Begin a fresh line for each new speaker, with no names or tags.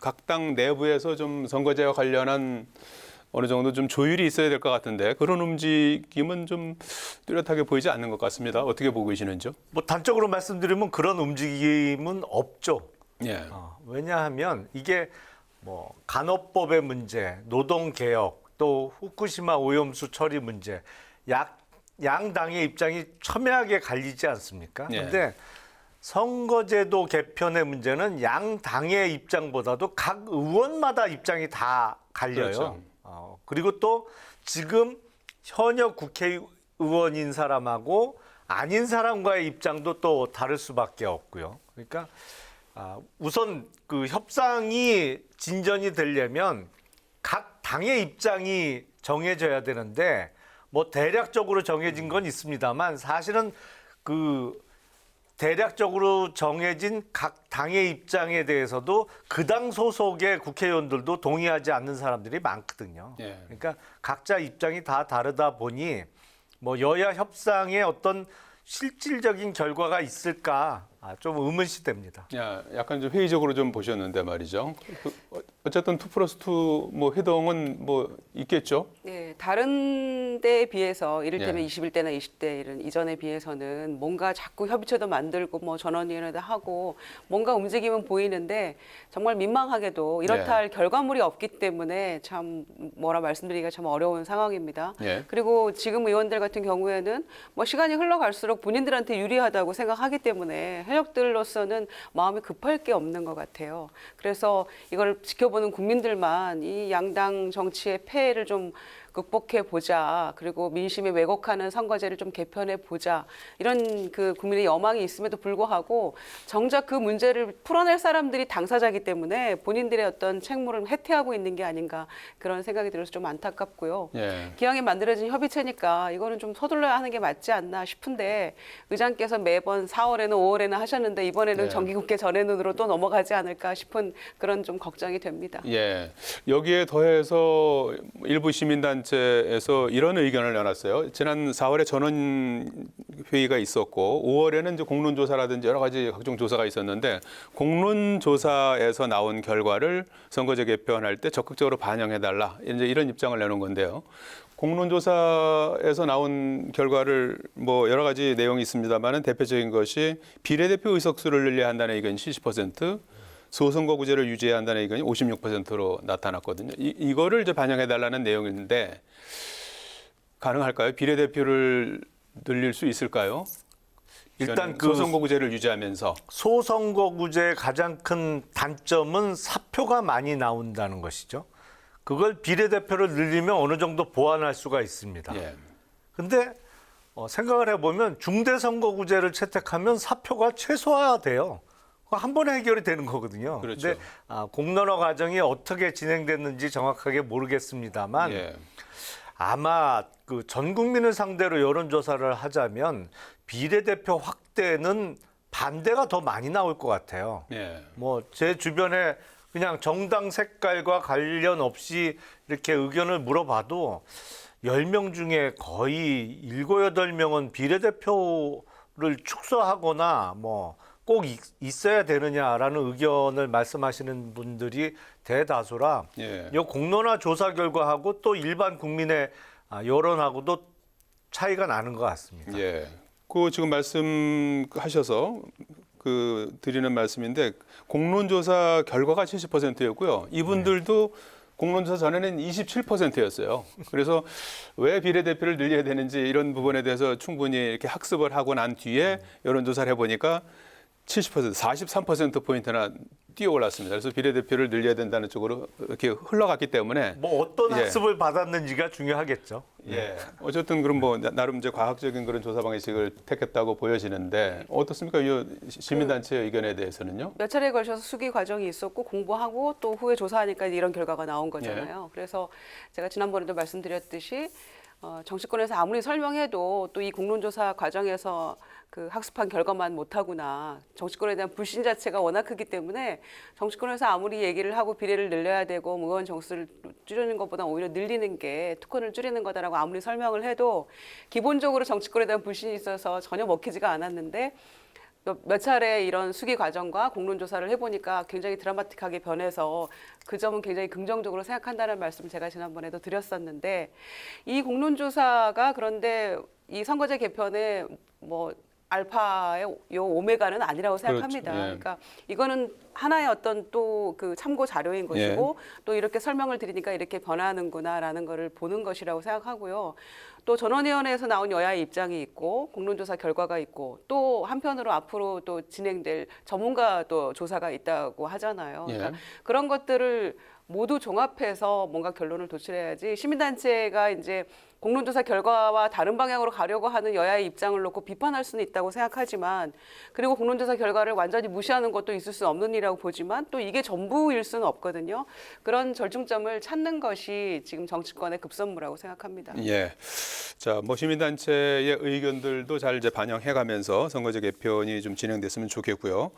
각 당 내부에서 좀 선거제와 관련한 어느 정도 좀 조율이 있어야 될 것 같은데 그런 움직임은 좀 뚜렷하게 보이지 않는 것 같습니다. 어떻게 보고 계시는지요?
뭐 단적으로 말씀드리면 그런 움직임은 없죠.
예.
어, 왜냐하면 이게 뭐 간호법의 문제, 노동 개혁, 또 후쿠시마 오염수 처리 문제, 약 양당의 입장이 첨예하게 갈리지 않습니까?
예.
근데 선거제도 개편의 문제는 양 당의 입장보다도 각 의원마다 입장이 다 갈려요.
그렇죠.
어, 그리고 또 지금 현역 국회의원인 사람하고 아닌 사람과의 입장도 또 다를 수밖에 없고요. 그러니까 아, 우선 그 협상이 진전이 되려면 각 당의 입장이 정해져야 되는데 뭐 대략적으로 정해진 건 있습니다만 사실은 그 대략적으로 정해진 각 당의 입장에 대해서도 그 당 소속의 국회의원들도 동의하지 않는 사람들이 많거든요.
예.
그러니까 각자 입장이 다 다르다 보니 뭐 여야 협상에 어떤 실질적인 결과가 있을까 아, 좀 의문시됩니다.
야, 약간 좀 회의적으로 좀 보셨는데 말이죠. 그, 어, 어쨌든 투 플러스 투 뭐 회동은 뭐 있겠죠.
네, 다른 때에 비해서 이를테면
예.
21대나 20대 이런 이전에 비해서는 뭔가 자꾸 협의체도 만들고 뭐 전원위원회도 하고 뭔가 움직임은 보이는데 정말 민망하게도 이렇다
예.
할 결과물이 없기 때문에 참 뭐라 말씀드리기가 참 어려운 상황입니다.
예.
그리고 지금 의원들 같은 경우에는 뭐 시간이 흘러갈수록 본인들한테 유리하다고 생각하기 때문에 현역들로서는 마음이 급할 게 없는 것 같아요. 그래서 이걸 지켜보는 국민들만 이 양당 정치의 폐해를 좀 극복해 보자. 그리고 민심이 왜곡하는 선거제를 좀 개편해 보자. 이런 그 국민의 여망이 있음에도 불구하고 정작 그 문제를 풀어낼 사람들이 당사자이기 때문에 본인들의 어떤 책무를 해태하고 있는 게 아닌가 그런 생각이 들어서 좀 안타깝고요.
예.
기왕에 만들어진 협의체니까 이거는 좀 서둘러야 하는 게 맞지 않나 싶은데 의장께서 매번 4월에는 5월에는 하셨는데 이번에는
네.
정기국회 전에는으로 또 넘어가지 않을까 싶은 그런 좀 걱정이 됩니다.
예. 여기에 더해서 일부 시민단 체에서 이런 의견을 내놨어요. 지난 4월에 전원 회의가 있었고 5월에는 이제 공론조사라든지 여러 가지 각종 조사가 있었는데 공론조사에서 나온 결과를 선거제 개편할 때 적극적으로 반영해달라. 이제 이런 입장을 내놓은 건데요. 공론조사에서 나온 결과를 뭐 여러 가지 내용이 있습니다만은 대표적인 것이 비례대표 의석수를 늘려야 한다는 의견이 70%, 소선거구제를 유지해야 한다는 의견이 56%로 나타났거든요. 이, 이거를 이제 반영해 달라는 내용인데 가능할까요? 비례대표를 늘릴 수 있을까요?
일단 그
소선거구제를 유지하면서
소선거구제의 가장 큰 단점은 사표가 많이 나온다는 것이죠. 그걸 비례대표를 늘리면 어느 정도 보완할 수가 있습니다.
예.
근데 어, 생각을 해보면 중대선거구제를 채택하면 사표가 최소화돼요. 그거 한 번에 해결이 되는 거거든요.
그렇죠.
근데 아, 공론화 과정이 어떻게 진행됐는지 정확하게 모르겠습니다만
예.
아마 그 전 국민을 상대로 여론조사를 하자면 비례대표 확대는 반대가 더 많이 나올 것 같아요.
예.
뭐 제 주변에 그냥 정당 색깔과 관련 없이 이렇게 의견을 물어봐도 10명 중에 거의 7, 8명은 비례대표를 축소하거나 뭐 꼭 있어야 되느냐라는 의견을 말씀하시는 분들이 대다수라
예.
이 공론화 조사 결과하고 또 일반 국민의 아, 여론하고도 차이가 나는 것 같습니다.
예. 그 지금 말씀하셔서 그 드리는 말씀인데 공론조사 결과가 70%였고요. 이분들도 공론조사 전에는 27%였어요. 그래서 왜 비례대표를 늘려야 되는지 이런 부분에 대해서 충분히 이렇게 학습을 하고 난 뒤에 여론조사를 해보니까 70% 43% 포인트나 뛰어 올랐습니다. 그래서 비례대표를 늘려야 된다는 쪽으로 이렇게 흘러갔기 때문에
뭐 어떤
예.
학습을 받았는지가 중요하겠죠.
예. 어쨌든 그럼 뭐 나- 나름 이제 과학적인 그런 조사 방식을 택했다고 보여지는데 어떻습니까? 이 시민단체 의견에 대해서는요?
몇 차례에 걸쳐서 수기 과정이 있었고 공부하고 또 후에 조사하니까 이런 결과가 나온 거잖아요. 그래서 제가 지난번에도 말씀드렸듯이 어, 정치권에서 아무리 설명해도 또 이 공론조사 과정에서 그 학습한 결과만 못하구나. 정치권에 대한 불신 자체가 워낙 크기 때문에 정치권에서 아무리 얘기를 하고 비례를 늘려야 되고 뭐 의원 정수를 줄이는 것보다 오히려 늘리는 게 특권을 줄이는 거다라고 아무리 설명을 해도 기본적으로 정치권에 대한 불신이 있어서 전혀 먹히지가 않았는데 몇, 몇 차례 이런 수기 과정과 공론 조사를 해보니까 굉장히 드라마틱하게 변해서 그 점은 굉장히 긍정적으로 생각한다는 말씀을 제가 지난번에도 드렸었는데 이 공론 조사가 그런데 이 선거제 개편에 뭐 알파의 요 오메가는 아니라고 생각합니다.
그렇죠. 예.
그러니까 이거는 하나의 어떤 또 그 참고 자료인 것이고 또 이렇게 설명을 드리니까 이렇게 변하는구나라는 거를 보는 것이라고 생각하고요. 또 전원위원회에서 나온 여야의 입장이 있고 공론조사 결과가 있고 또 한편으로 앞으로 또 진행될 전문가 또 조사가 있다고 하잖아요.
예.
그러니까 그런 것들을 모두 종합해서 뭔가 결론을 도출해야지 시민단체가 이제 공론조사 결과와 다른 방향으로 가려고 하는 여야의 입장을 놓고 비판할 수는 있다고 생각하지만 그리고 공론조사 결과를 완전히 무시하는 것도 있을 수 없는 일이라고 보지만 또 이게 전부일 수는 없거든요. 그런 절충점을 찾는 것이 지금 정치권의 급선무라고 생각합니다.
예. 자, 뭐 시민단체의 의견들도 잘 이제 반영해 가면서 선거제 개편이 좀 진행됐으면 좋겠고요.